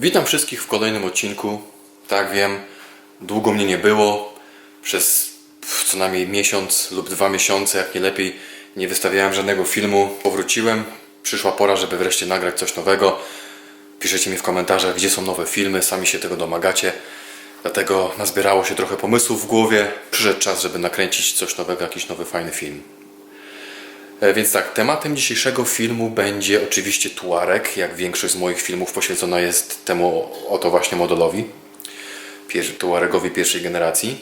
Witam wszystkich w kolejnym odcinku. Tak wiem, długo mnie nie było. Przez co najmniej miesiąc lub dwa miesiące, jak nie lepiej, nie wystawiałem żadnego filmu. Powróciłem. Przyszła pora, żeby wreszcie nagrać coś nowego. Piszecie mi w komentarzach, gdzie są nowe filmy, sami się tego domagacie. Dlatego nazbierało się trochę pomysłów w głowie. Przyszedł czas, żeby nakręcić coś nowego, jakiś nowy fajny film. E, Więc tak, tematem dzisiejszego filmu będzie oczywiście Tuareg, jak większość z moich filmów poświęcona jest temu oto właśnie modelowi, Tuaregowi pierwszej generacji.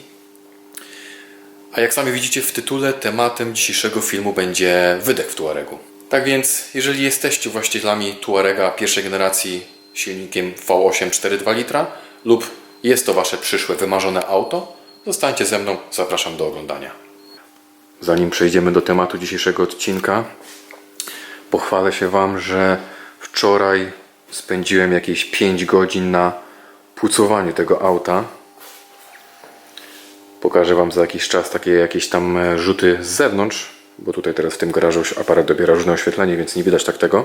A jak sami widzicie w tytule, tematem dzisiejszego filmu będzie wydech w Tuaregu. Tak więc, jeżeli jesteście właścicielami Tuarega pierwszej generacji silnikiem V8 4.2 litra lub jest to Wasze przyszłe wymarzone auto, zostańcie ze mną, zapraszam do oglądania. Zanim przejdziemy do tematu dzisiejszego odcinka, pochwalę się Wam, że wczoraj spędziłem jakieś 5 godzin na pucowaniu tego auta. Pokażę Wam za jakiś czas takie jakieś tam e, rzuty z zewnątrz, bo tutaj teraz w tym garażu aparat dobiera różne oświetlenie, więc nie widać tak tego.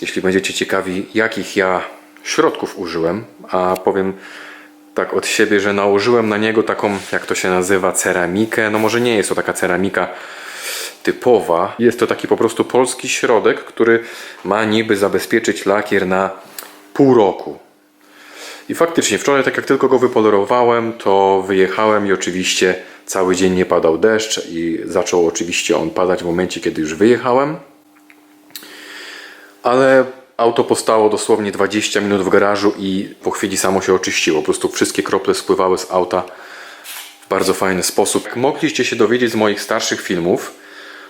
Jeśli będziecie ciekawi, jakich ja środków użyłem, a powiem tak od siebie, że nałożyłem na niego taką, jak to się nazywa, ceramikę. No może nie jest to taka ceramika typowa. Jest to taki po prostu polski środek, który ma niby zabezpieczyć lakier na pół roku. I faktycznie wczoraj, tak jak tylko go wypolerowałem, to wyjechałem i oczywiście cały dzień nie padał deszcz i zaczął oczywiście on padać w momencie, kiedy już wyjechałem. Ale auto postało dosłownie 20 minut w garażu i po chwili samo się oczyściło. Po prostu wszystkie krople spływały z auta w bardzo fajny sposób. Jak mogliście się dowiedzieć z moich starszych filmów,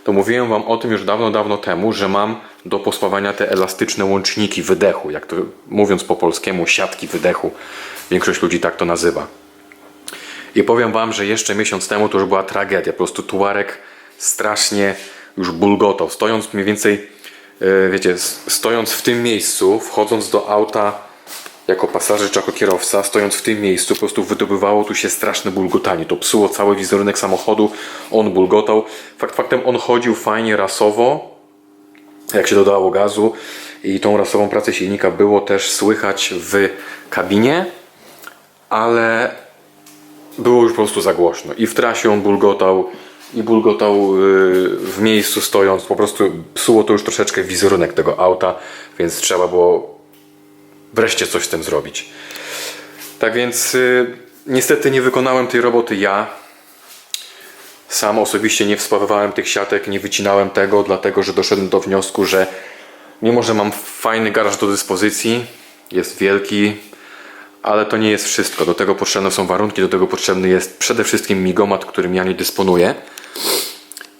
to mówiłem Wam o tym już dawno, dawno temu, że mam do pospawania te elastyczne łączniki wydechu, jak to mówiąc po polskiemu, siatki wydechu. Większość ludzi tak to nazywa. I powiem Wam, że jeszcze miesiąc temu to już była tragedia. Po prostu tuarek strasznie już bulgotał. Stojąc mniej więcej, wiecie, s- stojąc w tym miejscu, wchodząc do auta jako pasażer czy jako kierowca, stojąc w tym miejscu, po prostu wydobywało tu się straszne bulgotanie. To psuło cały wizerunek samochodu, on bulgotał. Fakt faktem on chodził fajnie rasowo, jak się dodało gazu i tą rasową pracę silnika było też słychać w kabinie, ale było już po prostu za głośno. I w trasie on bulgotał, i bulgotał yy, w miejscu stojąc. Po prostu psuło to już troszeczkę wizerunek tego auta, więc trzeba było wreszcie coś z tym zrobić. Tak więc yy, niestety nie wykonałem tej roboty ja. Sam osobiście nie wspawywałem tych siatek, nie wycinałem tego, dlatego że doszedłem do wniosku, że mimo, że mam fajny garaż do dyspozycji, jest wielki, ale to nie jest wszystko. Do tego potrzebne są warunki, do tego potrzebny jest przede wszystkim migomat, którym ja nie dysponuję.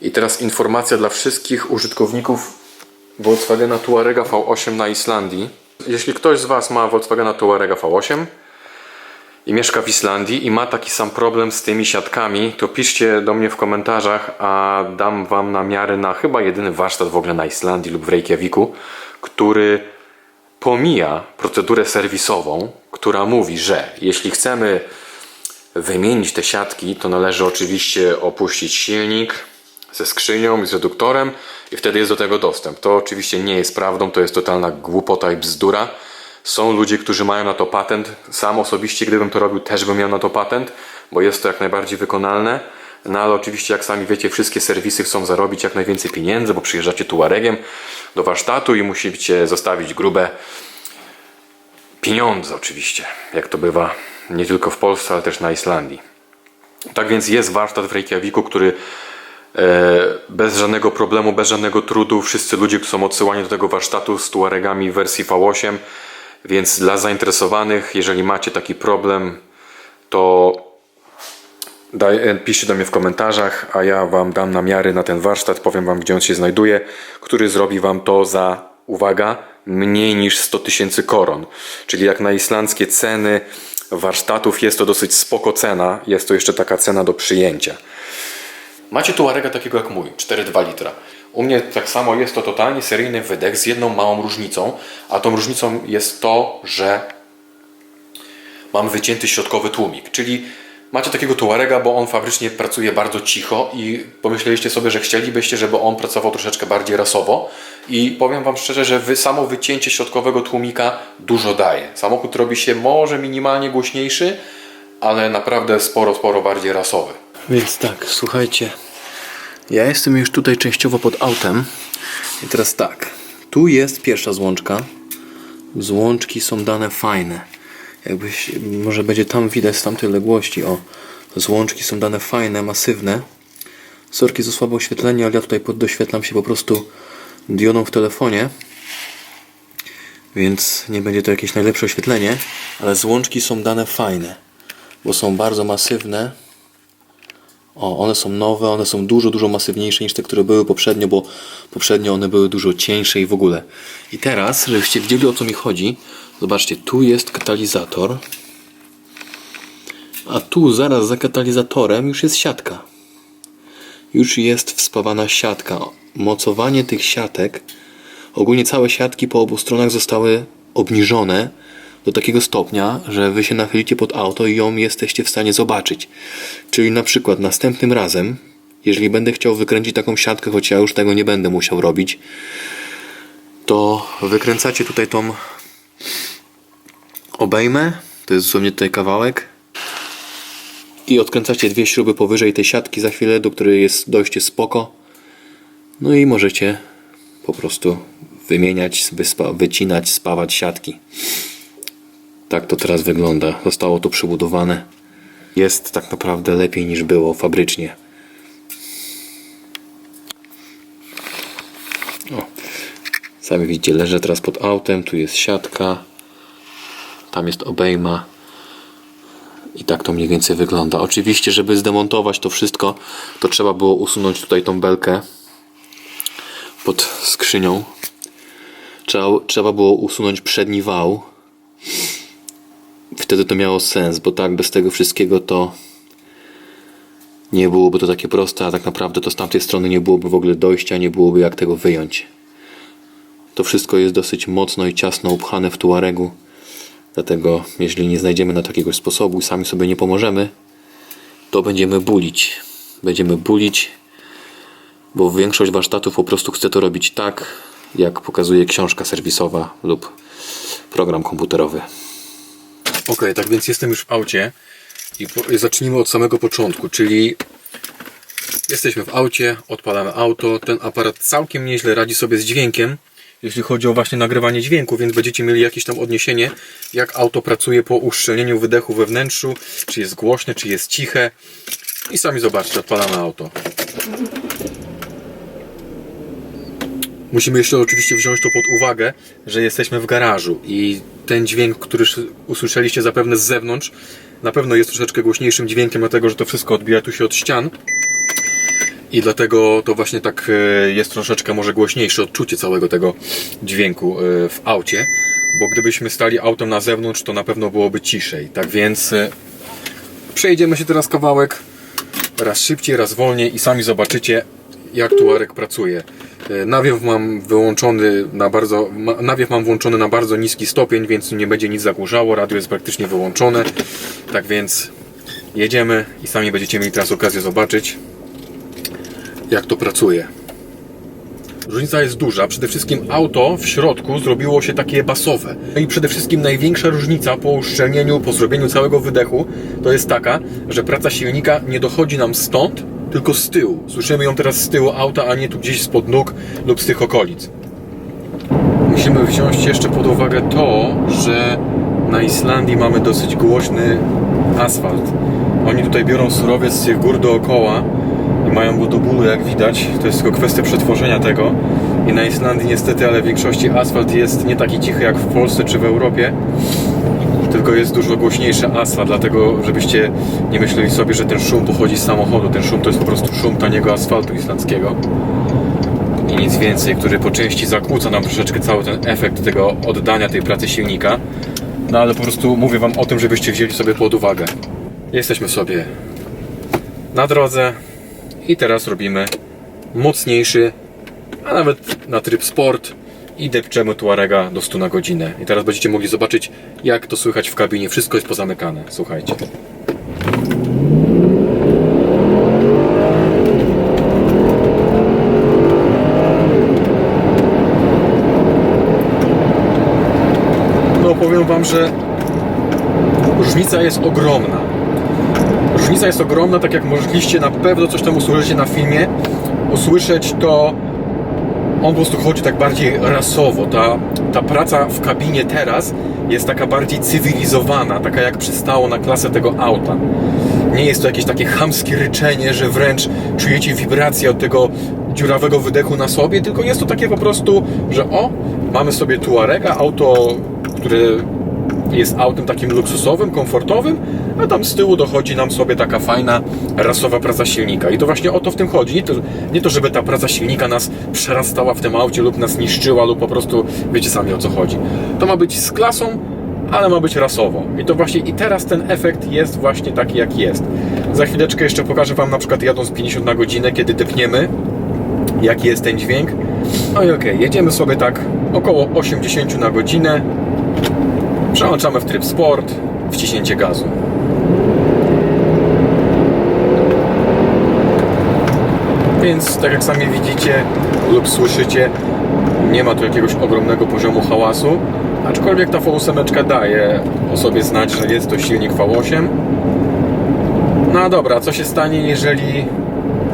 I teraz informacja dla wszystkich użytkowników Volkswagena Tuarega V8 na Islandii. Jeśli ktoś z Was ma Volkswagena Tuarega V8 i mieszka w Islandii i ma taki sam problem z tymi siatkami, to piszcie do mnie w komentarzach, a dam Wam namiary na chyba jedyny warsztat w ogóle na Islandii lub w Reykjaviku, który pomija procedurę serwisową, która mówi, że jeśli chcemy wymienić te siatki, to należy oczywiście opuścić silnik ze skrzynią i z reduktorem i wtedy jest do tego dostęp. To oczywiście nie jest prawdą, to jest totalna głupota i bzdura. Są ludzie, którzy mają na to patent. Sam osobiście, gdybym to robił, też bym miał na to patent, bo jest to jak najbardziej wykonalne. No ale oczywiście, jak sami wiecie, wszystkie serwisy chcą zarobić jak najwięcej pieniędzy, bo przyjeżdżacie tuaregiem do warsztatu i musicie zostawić grube pieniądze oczywiście, jak to bywa nie tylko w Polsce, ale też na Islandii. Tak więc jest warsztat w Reykjaviku, który bez żadnego problemu, bez żadnego trudu, wszyscy ludzie są odsyłani do tego warsztatu z tuaregami w wersji V8, więc dla zainteresowanych, jeżeli macie taki problem, to Daj, e, piszcie do mnie w komentarzach, a ja Wam dam namiary na ten warsztat, powiem Wam gdzie on się znajduje, który zrobi Wam to za, uwaga, mniej niż 100 tysięcy koron. Czyli jak na islandzkie ceny warsztatów jest to dosyć spoko cena, jest to jeszcze taka cena do przyjęcia. Macie tuarega takiego jak mój, 4,2 litra. U mnie tak samo jest to totalnie seryjny wydech z jedną małą różnicą, a tą różnicą jest to, że mam wycięty środkowy tłumik, czyli macie takiego Tuarega, bo on fabrycznie pracuje bardzo cicho i pomyśleliście sobie, że chcielibyście, żeby on pracował troszeczkę bardziej rasowo i powiem Wam szczerze, że wy, samo wycięcie środkowego tłumika dużo daje. Samochód robi się może minimalnie głośniejszy, ale naprawdę sporo, sporo bardziej rasowy. Więc tak, słuchajcie, ja jestem już tutaj częściowo pod autem i teraz tak, tu jest pierwsza złączka, złączki są dane fajne. Jakbyś, może będzie tam widać z tamtej odległości, o, złączki są dane fajne, masywne. Sorki za słabe oświetlenie, ale ja tutaj poddoświetlam się po prostu diodą w telefonie. Więc nie będzie to jakieś najlepsze oświetlenie, ale złączki są dane fajne, bo są bardzo masywne. O, one są nowe, one są dużo, dużo masywniejsze niż te, które były poprzednio, bo poprzednio one były dużo cieńsze i w ogóle. I teraz, żebyście wiedzieli o co mi chodzi, zobaczcie, tu jest katalizator, a tu zaraz za katalizatorem już jest siatka. Już jest wspawana siatka. Mocowanie tych siatek, ogólnie całe siatki po obu stronach zostały obniżone do takiego stopnia, że wy się nachylicie pod auto i ją jesteście w stanie zobaczyć. Czyli na przykład następnym razem, jeżeli będę chciał wykręcić taką siatkę, choć ja już tego nie będę musiał robić, to wykręcacie tutaj tą obejmę, to jest dosłownie tutaj kawałek i odkręcacie dwie śruby powyżej tej siatki za chwilę, do której jest dojście spoko. No i możecie po prostu wymieniać, wycinać, spawać siatki. Tak to teraz wygląda. Zostało to przybudowane. Jest tak naprawdę lepiej niż było fabrycznie. O. Sami widzicie, leżę teraz pod autem. Tu jest siatka. Tam jest obejma. I tak to mniej więcej wygląda. Oczywiście, żeby zdemontować to wszystko, to trzeba było usunąć tutaj tą belkę pod skrzynią. Trzeba, trzeba było usunąć przedni wał. Wtedy to miało sens, bo tak bez tego wszystkiego to nie byłoby to takie proste, a tak naprawdę to z tamtej strony nie byłoby w ogóle dojścia, nie byłoby jak tego wyjąć. To wszystko jest dosyć mocno i ciasno upchane w tuaregu. Dlatego, jeżeli nie znajdziemy na takiego sposobu i sami sobie nie pomożemy, to będziemy bulić. Będziemy bulić, bo większość warsztatów po prostu chce to robić tak, jak pokazuje książka serwisowa lub program komputerowy. Ok, tak więc jestem już w aucie i zacznijmy od samego początku, czyli jesteśmy w aucie, odpalamy auto. Ten aparat całkiem nieźle radzi sobie z dźwiękiem, jeśli chodzi o właśnie nagrywanie dźwięku, więc będziecie mieli jakieś tam odniesienie, jak auto pracuje po uszczelnieniu wydechu we wnętrzu, czy jest głośne, czy jest ciche. I sami zobaczcie, odpalamy auto. Musimy jeszcze oczywiście wziąć to pod uwagę, że jesteśmy w garażu i ten dźwięk, który sz- usłyszeliście zapewne z zewnątrz, na pewno jest troszeczkę głośniejszym dźwiękiem, dlatego że to wszystko odbija tu się od ścian. I dlatego to właśnie tak e, jest troszeczkę może głośniejsze odczucie całego tego dźwięku e, w aucie, bo gdybyśmy stali autem na zewnątrz, to na pewno byłoby ciszej. Tak więc e, przejdziemy się teraz kawałek raz szybciej, raz wolniej i sami zobaczycie jak tuarek pracuje. E, Nawiew mam wyłączony na bardzo, nawiew mam włączony na bardzo niski stopień, więc nie będzie nic zagłuszało, radio jest praktycznie wyłączone. Tak więc jedziemy i sami będziecie mieli teraz okazję zobaczyć jak to pracuje. Różnica jest duża. Przede wszystkim auto w środku zrobiło się takie basowe. No I przede wszystkim największa różnica po uszczelnieniu, po zrobieniu całego wydechu to jest taka, że praca silnika nie dochodzi nam stąd, tylko z tyłu. Słyszymy ją teraz z tyłu auta, a nie tu gdzieś spod nóg lub z tych okolic. Musimy wziąć jeszcze pod uwagę to, że na Islandii mamy dosyć głośny asfalt. Oni tutaj biorą surowiec z tych gór dookoła i mają go do bólu, jak widać. To jest tylko kwestia przetworzenia tego. I na Islandii niestety, ale w większości asfalt jest nie taki cichy jak w Polsce czy w Europie, tylko jest dużo głośniejszy asfalt, dlatego żebyście nie myśleli sobie, że ten szum pochodzi z samochodu. Ten szum to jest po prostu szum taniego asfaltu islandzkiego i nic więcej, który po części zakłóca nam troszeczkę cały ten efekt tego oddania tej pracy silnika. No ale po prostu mówię Wam o tym, żebyście wzięli sobie pod uwagę. Jesteśmy sobie na drodze i teraz robimy mocniejszy, a nawet na tryb sport i depczemy Tuarega do 100 na godzinę. I teraz będziecie mogli zobaczyć, jak to słychać w kabinie. Wszystko jest pozamykane. Słuchajcie. No powiem Wam, że różnica jest ogromna. Różnica jest ogromna, tak jak możliście na pewno coś tam usłyszeć na filmie. Usłyszeć to on po prostu chodzi tak bardziej rasowo. Ta, ta praca w kabinie teraz jest taka bardziej cywilizowana, taka jak przystało na klasę tego auta. Nie jest to jakieś takie chamskie ryczenie, że wręcz czujecie wibrację od tego dziurawego wydechu na sobie, tylko jest to takie po prostu, że o, mamy sobie Tuarega, auto, które jest autem takim luksusowym, komfortowym, a tam z tyłu dochodzi nam sobie taka fajna, rasowa praca silnika. I to właśnie o to w tym chodzi. Nie to, nie to żeby ta praca silnika nas przerastała w tym aucie lub nas niszczyła, lub po prostu wiecie sami o co chodzi. To ma być z klasą, ale ma być rasowo. I to właśnie i teraz ten efekt jest właśnie taki jak jest. Za chwileczkę jeszcze pokażę Wam na przykład jadąc 50 na godzinę, kiedy depniemy, jaki jest ten dźwięk. No i okej, jedziemy sobie tak około 80 na godzinę. Przełączamy w tryb sport, wciśnięcie gazu. Więc tak jak sami widzicie lub słyszycie, nie ma tu jakiegoś ogromnego poziomu hałasu, aczkolwiek ta V8 daje o sobie znać, że jest to silnik V8. No a dobra, co się stanie, jeżeli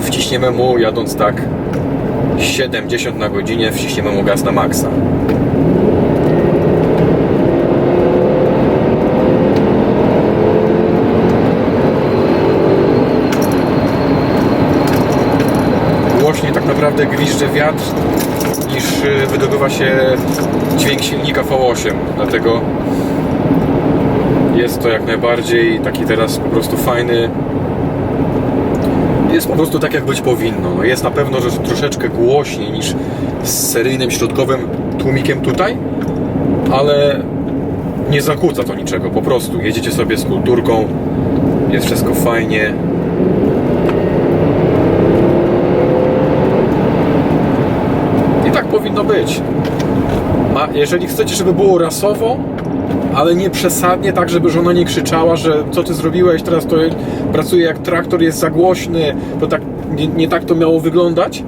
wciśniemy mu jadąc tak 70 na godzinę, wciśniemy mu gaz na maksa? głośniej tak naprawdę wiatr niż y, wydobywa się dźwięk silnika V8 dlatego jest to jak najbardziej taki teraz po prostu fajny. Jest po prostu tak jak być powinno. No jest na pewno że troszeczkę głośniej niż z seryjnym środkowym tłumikiem tutaj ale nie zakłóca to niczego. Po prostu jedziecie sobie z kulturką jest wszystko fajnie I tak powinno być. A jeżeli chcecie, żeby było rasowo, ale nie przesadnie, tak żeby żona nie krzyczała, że co ty zrobiłeś, teraz to pracuje jak traktor, jest za głośny, to tak, nie, nie tak to miało wyglądać,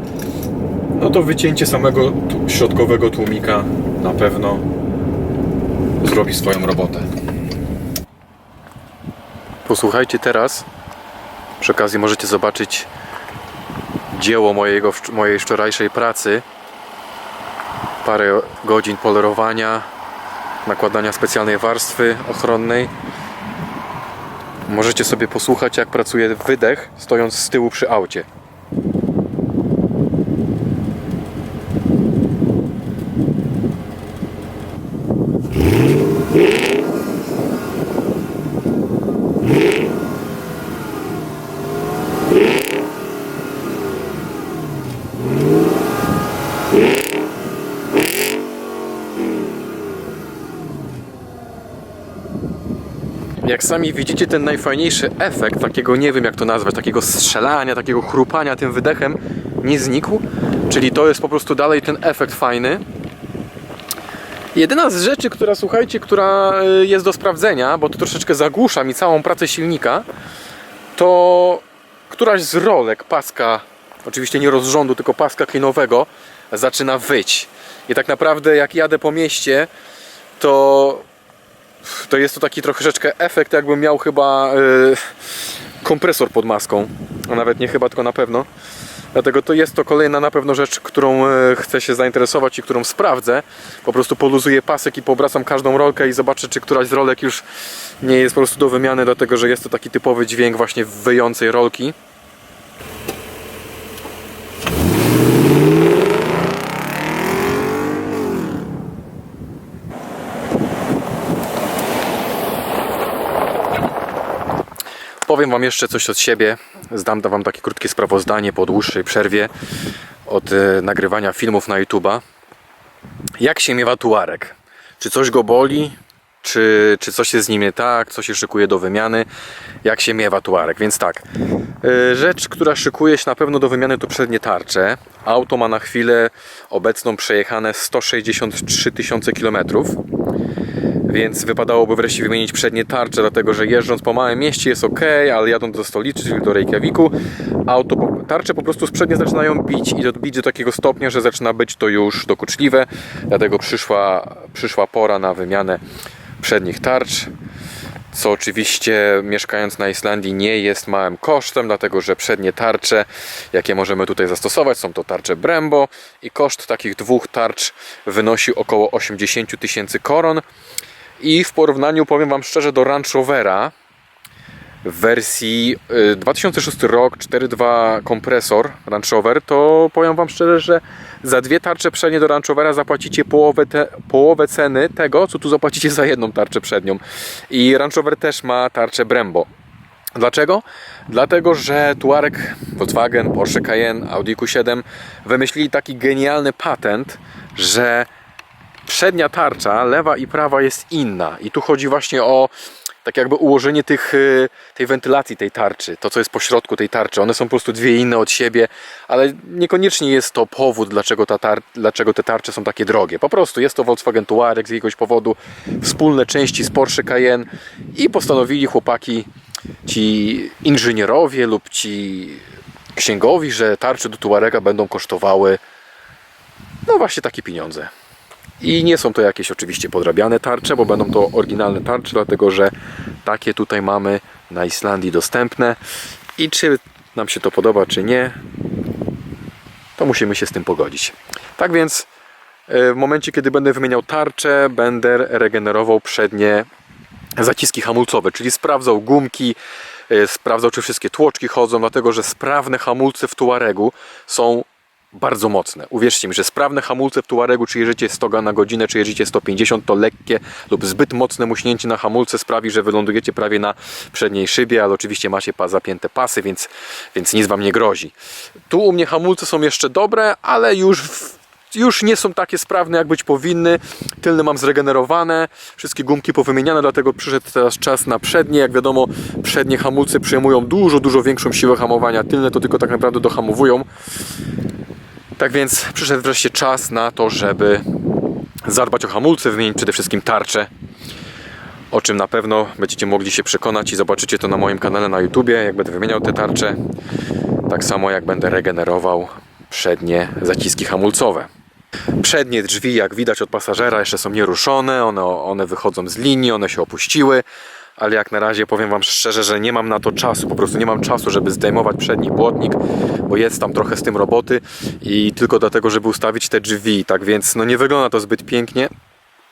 no to wycięcie samego środkowego tłumika na pewno zrobi swoją robotę. Posłuchajcie teraz. Przy okazji możecie zobaczyć dzieło mojego, mojej wczorajszej pracy parę godzin polerowania, nakładania specjalnej warstwy ochronnej. Możecie sobie posłuchać, jak pracuje wydech, stojąc z tyłu przy aucie. Sami widzicie, ten najfajniejszy efekt takiego, nie wiem jak to nazwać, takiego strzelania, takiego chrupania tym wydechem nie znikł. Czyli to jest po prostu dalej ten efekt fajny. Jedyna z rzeczy, która słuchajcie, która y, jest do sprawdzenia, bo to troszeczkę zagłusza mi całą pracę silnika, to któraś z rolek paska, oczywiście nie rozrządu, tylko paska klinowego, zaczyna wyć. I tak naprawdę jak jadę po mieście, to to jest to taki troszeczkę efekt, jakbym miał chyba yy, kompresor pod maską. A nawet nie chyba, tylko na pewno. Dlatego to jest to kolejna na pewno rzecz, którą yy, chcę się zainteresować i którą sprawdzę. Po prostu poluzuję pasek i pobracam każdą rolkę i zobaczę, czy któraś z rolek już nie jest po prostu do wymiany, dlatego że jest to taki typowy dźwięk właśnie wyjącej rolki. Powiem Wam jeszcze coś od siebie. Zdam Wam takie krótkie sprawozdanie po dłuższej przerwie od e, nagrywania filmów na YouTube'a. Jak się miewa tuarek? Czy coś go boli? Czy, czy coś jest z nim nie tak? Co się szykuje do wymiany? Jak się miewa tuarek? Więc tak, e, rzecz, która szykuje się na pewno do wymiany to przednie tarcze. Auto ma na chwilę obecną przejechane 163 tysiące kilometrów więc wypadałoby wreszcie wymienić przednie tarcze, dlatego że jeżdżąc po małym mieście jest ok, ale jadąc do stolicy, czyli do Reykjaviku, auto, tarcze po prostu z przednie zaczynają bić i do- bić do takiego stopnia, że zaczyna być to już dokuczliwe, dlatego przyszła, przyszła pora na wymianę przednich tarcz. Co oczywiście mieszkając na Islandii nie jest małym kosztem, dlatego że przednie tarcze, jakie możemy tutaj zastosować, są to tarcze Brembo i koszt takich dwóch tarcz wynosi około 80 000 tysięcy koron. I w porównaniu, powiem Wam szczerze, do Range Rovera w wersji y, 2006 rok 4.2 kompresor Range Rover, to powiem Wam szczerze, że za dwie tarcze przednie do Range Rovera zapłacicie połowę, te, połowę ceny tego, co tu zapłacicie za jedną tarczę przednią. I Range Rover też ma tarczę Brembo. Dlaczego? Dlatego, że Tuareg, Volkswagen, Porsche Cayenne, Audi Q7 wymyślili taki genialny patent, że przednia tarcza, lewa i prawa jest inna. I tu chodzi właśnie o tak jakby ułożenie tych, y, tej wentylacji tej tarczy, to co jest po środku tej tarczy. One są po prostu dwie inne od siebie, ale niekoniecznie jest to powód, dlaczego, ta tar- dlaczego te tarcze są takie drogie. Po prostu jest to Volkswagen Touareg z jakiegoś powodu, wspólne części z Porsche Cayenne i postanowili chłopaki, ci inżynierowie lub ci księgowi, że tarcze do Touarega będą kosztowały no właśnie takie pieniądze. I nie są to jakieś oczywiście podrabiane tarcze, bo będą to oryginalne tarcze, dlatego że takie tutaj mamy na Islandii dostępne. I czy nam się to podoba, czy nie, to musimy się z tym pogodzić. Tak więc e, w momencie, kiedy będę wymieniał tarczę, będę regenerował przednie zaciski hamulcowe, czyli sprawdzał gumki, e, sprawdzał czy wszystkie tłoczki chodzą, dlatego że sprawne hamulce w Tuaregu są bardzo mocne. Uwierzcie mi, że sprawne hamulce w Tuaregu, czy jedziecie 100 na godzinę, czy jedziecie 150, to lekkie lub zbyt mocne muśnięcie na hamulce sprawi, że wylądujecie prawie na przedniej szybie, ale oczywiście macie zapięte pasy, więc, więc nic Wam nie grozi. Tu u mnie hamulce są jeszcze dobre, ale już w już nie są takie sprawne, jak być powinny. Tylne mam zregenerowane, wszystkie gumki powymieniane, dlatego przyszedł teraz czas na przednie. Jak wiadomo, przednie hamulce przyjmują dużo, dużo większą siłę hamowania. Tylne to tylko tak naprawdę dohamowują. Tak więc przyszedł wreszcie czas na to, żeby zadbać o hamulce, wymienić przede wszystkim tarczę. O czym na pewno będziecie mogli się przekonać i zobaczycie to na moim kanale na YouTubie, jak będę wymieniał te tarcze. Tak samo jak będę regenerował przednie zaciski hamulcowe. Przednie drzwi, jak widać od pasażera, jeszcze są nieruszone, one, one wychodzą z linii, one się opuściły, ale jak na razie powiem Wam szczerze, że nie mam na to czasu, po prostu nie mam czasu, żeby zdejmować przedni błotnik, bo jest tam trochę z tym roboty i tylko dlatego, żeby ustawić te drzwi, tak więc no nie wygląda to zbyt pięknie.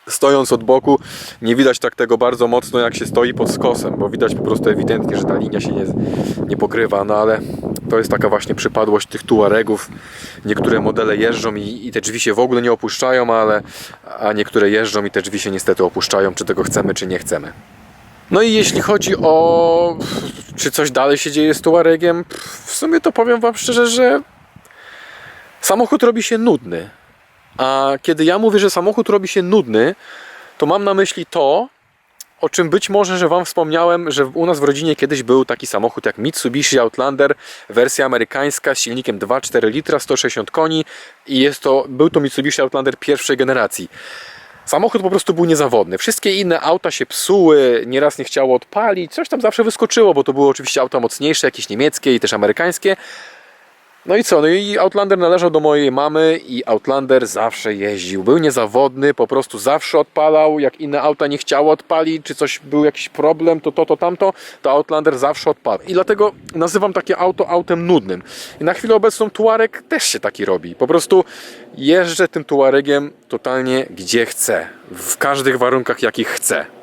Stojąc od boku, nie widać tak tego bardzo mocno, jak się stoi pod skosem, bo widać po prostu ewidentnie, że ta linia się nie, nie pokrywa, no ale to jest taka właśnie przypadłość tych Tuaregów. Niektóre modele jeżdżą i, i te drzwi się w ogóle nie opuszczają, ale a niektóre jeżdżą i te drzwi się niestety opuszczają, czy tego chcemy, czy nie chcemy. No i jeśli chodzi o czy coś dalej się dzieje z Tuaregiem, w sumie to powiem Wam szczerze, że samochód robi się nudny. A kiedy ja mówię, że samochód robi się nudny, to mam na myśli to, o czym być może, że Wam wspomniałem, że u nas w rodzinie kiedyś był taki samochód jak Mitsubishi Outlander, wersja amerykańska z silnikiem 2,4 litra, 160 koni i jest to, był to Mitsubishi Outlander pierwszej generacji. Samochód po prostu był niezawodny. Wszystkie inne auta się psuły, nieraz nie chciało odpalić, coś tam zawsze wyskoczyło, bo to były oczywiście auta mocniejsze, jakieś niemieckie i też amerykańskie. No i co? No i Outlander należał do mojej mamy i Outlander zawsze jeździł. Był niezawodny, po prostu zawsze odpalał. Jak inne auta nie chciało odpalić, czy coś był jakiś problem, to to, to tamto, to Outlander zawsze odpalał. I dlatego nazywam takie auto autem nudnym. I na chwilę obecną Tuareg też się taki robi. Po prostu jeżdżę tym Tuaregiem totalnie gdzie chcę. W każdych warunkach, jakich chcę.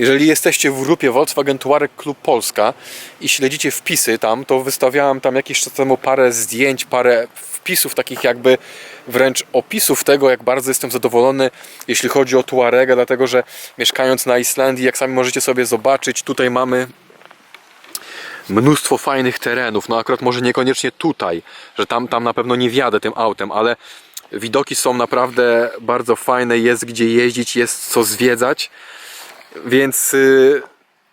Jeżeli jesteście w grupie Volkswagen Touareg Klub Polska i śledzicie wpisy tam, to wystawiałem tam jakiś czas temu parę zdjęć, parę wpisów, takich jakby wręcz opisów tego, jak bardzo jestem zadowolony, jeśli chodzi o Tuarega, dlatego że mieszkając na Islandii, jak sami możecie sobie zobaczyć, tutaj mamy mnóstwo fajnych terenów. No akurat może niekoniecznie tutaj, że tam, tam na pewno nie wjadę tym autem, ale widoki są naprawdę bardzo fajne, jest gdzie jeździć, jest co zwiedzać. Więc y,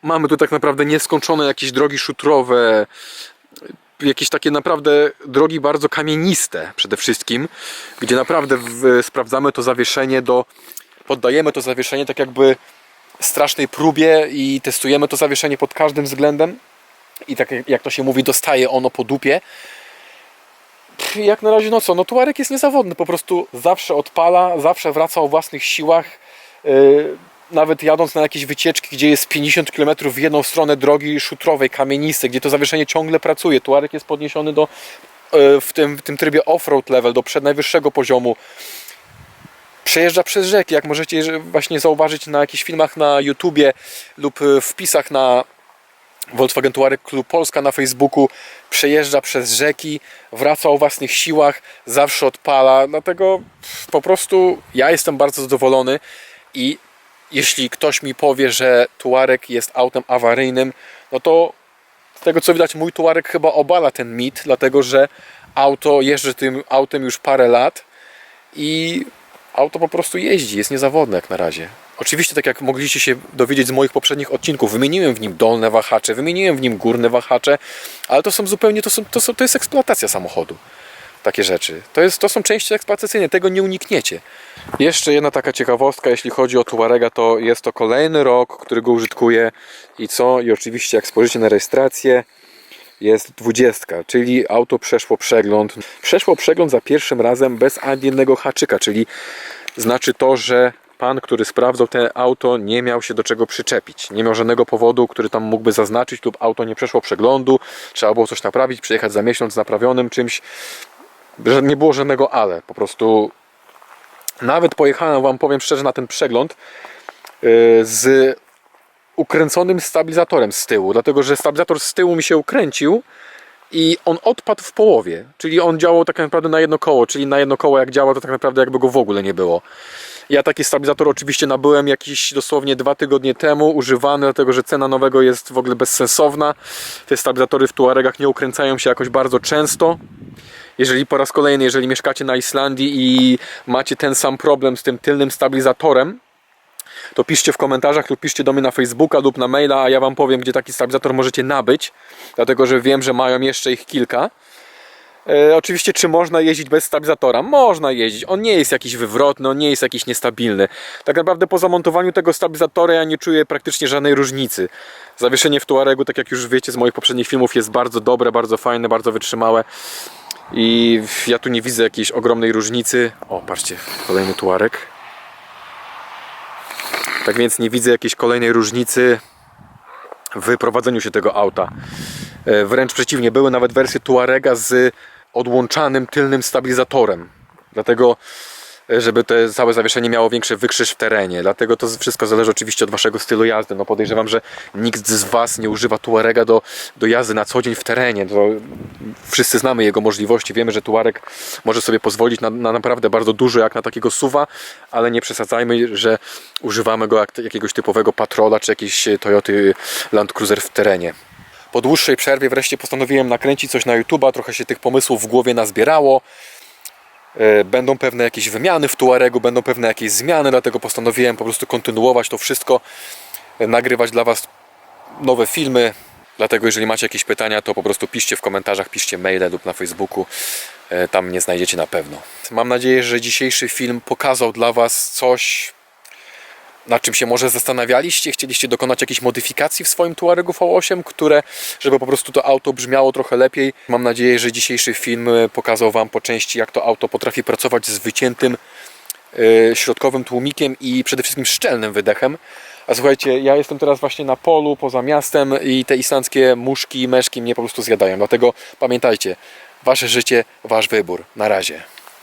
mamy tu tak naprawdę nieskończone jakieś drogi szutrowe, jakieś takie naprawdę drogi bardzo kamieniste przede wszystkim, gdzie naprawdę w, sprawdzamy to zawieszenie do, poddajemy to zawieszenie tak jakby strasznej próbie i testujemy to zawieszenie pod każdym względem i tak jak- to się mówi, dostaje ono po dupie. Jak na razie no co, no Tuareg jest niezawodny, po prostu zawsze odpala, zawsze wraca o własnych siłach. Yy, nawet jadąc na jakieś wycieczki, gdzie jest 50 km w jedną stronę drogi szutrowej, kamienistej, gdzie to zawieszenie ciągle pracuje, tuarek jest podniesiony do, e, w, tym, w tym trybie off-road level, do przednajwyższego poziomu, przejeżdża przez rzeki, jak możecie że- właśnie zauważyć na jakichś filmach na YouTubie lub e, wpisach na Volkswagen Touareg Klub Polska na Facebooku, przejeżdża przez rzeki, wraca o własnych siłach, zawsze odpala, dlatego po prostu ja jestem bardzo zadowolony i jeśli ktoś mi powie, że Tuareg jest autem awaryjnym, no to z tego co widać mój Tuareg chyba obala ten mit, dlatego że auto, jeżdżę tym autem już parę lat i auto po prostu jeździ, jest niezawodne jak na razie. Oczywiście, tak jak mogliście się dowiedzieć z moich poprzednich odcinków, wymieniłem w nim dolne wahacze, wymieniłem w nim górne wahacze, ale to są zupełnie, to, są, to, są, to jest eksploatacja samochodu. Takie rzeczy. To, jest, to są części eksploatacyjne, tego nie unikniecie. Jeszcze jedna taka ciekawostka, jeśli chodzi o Tuarega, to jest to kolejny rok, który go użytkuję i co? I oczywiście jak spojrzycie na rejestrację, jest 20, czyli auto przeszło przegląd. Przeszło przegląd za pierwszym razem bez ani jednego haczyka, czyli znaczy to, że pan, który sprawdzał te auto, nie miał się do czego przyczepić. Nie miał żadnego powodu, który tam mógłby zaznaczyć, lub auto nie przeszło przeglądu, trzeba było coś naprawić, przyjechać za miesiąc z naprawionym czymś. Że nie było żadnego ale. Po prostu nawet pojechałem, wam powiem szczerze, na ten przegląd yy, z ukręconym stabilizatorem z tyłu, dlatego że stabilizator z tyłu mi się ukręcił i on odpadł w połowie, czyli on działał tak naprawdę na jedno koło, czyli na jedno koło jak działa, to tak naprawdę jakby go w ogóle nie było. Ja taki stabilizator oczywiście nabyłem jakieś dosłownie dwa tygodnie temu, używany, dlatego że cena nowego jest w ogóle bezsensowna. Te stabilizatory w Tuaregach nie ukręcają się jakoś bardzo często. Jeżeli po raz kolejny, jeżeli mieszkacie na Islandii i macie ten sam problem z tym tylnym stabilizatorem, to piszcie w komentarzach lub piszcie do mnie na Facebooka lub na maila, a ja Wam powiem, gdzie taki stabilizator możecie nabyć, dlatego że wiem, że mają jeszcze ich kilka. E, oczywiście, czy można jeździć bez stabilizatora? Można jeździć. On nie jest jakiś wywrotny, on nie jest jakiś niestabilny. Tak naprawdę po zamontowaniu tego stabilizatora ja nie czuję praktycznie żadnej różnicy. Zawieszenie w Tuaregu, tak jak już wiecie z moich poprzednich filmów, jest bardzo dobre, bardzo fajne, bardzo wytrzymałe. I ja tu nie widzę jakiejś ogromnej różnicy. O, patrzcie, kolejny Tuareg. Tak więc nie widzę jakiejś kolejnej różnicy w prowadzeniu się tego auta. E, Wręcz przeciwnie, były nawet wersje Tuarega z odłączanym tylnym stabilizatorem. Dlatego, żeby te całe zawieszenie miało większy wykrzyż w terenie. Dlatego to wszystko zależy oczywiście od waszego stylu jazdy. No podejrzewam, że nikt z was nie używa Tuarega do, do jazdy na co dzień w terenie. To wszyscy znamy jego możliwości. Wiemy, że Tuareg może sobie pozwolić na, na naprawdę bardzo dużo, jak na takiego suwa, ale nie przesadzajmy, że używamy go jak jakiegoś typowego patrola czy jakiejś Toyoty Land Cruiser w terenie. Po dłuższej przerwie wreszcie postanowiłem nakręcić coś na YouTube'a, trochę się tych pomysłów w głowie nazbierało. E, Będą pewne jakieś wymiany w Tuaregu, będą pewne jakieś zmiany, dlatego postanowiłem po prostu kontynuować to wszystko, e, nagrywać dla Was nowe filmy. Dlatego jeżeli macie jakieś pytania, to po prostu piszcie w komentarzach, piszcie maile lub na Facebooku. E, Tam mnie znajdziecie na pewno. Mam nadzieję, że dzisiejszy film pokazał dla Was coś, nad czym się może zastanawialiście, chcieliście dokonać jakiejś modyfikacji w swoim Tuaregu V8, które, żeby po prostu to auto brzmiało trochę lepiej. Mam nadzieję, że dzisiejszy film e, pokazał Wam po części, jak to auto potrafi pracować z wyciętym e, środkowym tłumikiem i przede wszystkim szczelnym wydechem. A słuchajcie, ja jestem teraz właśnie na polu, poza miastem i te islandzkie muszki i meszki mnie po prostu zjadają. Dlatego pamiętajcie, Wasze życie, Wasz wybór. Na razie.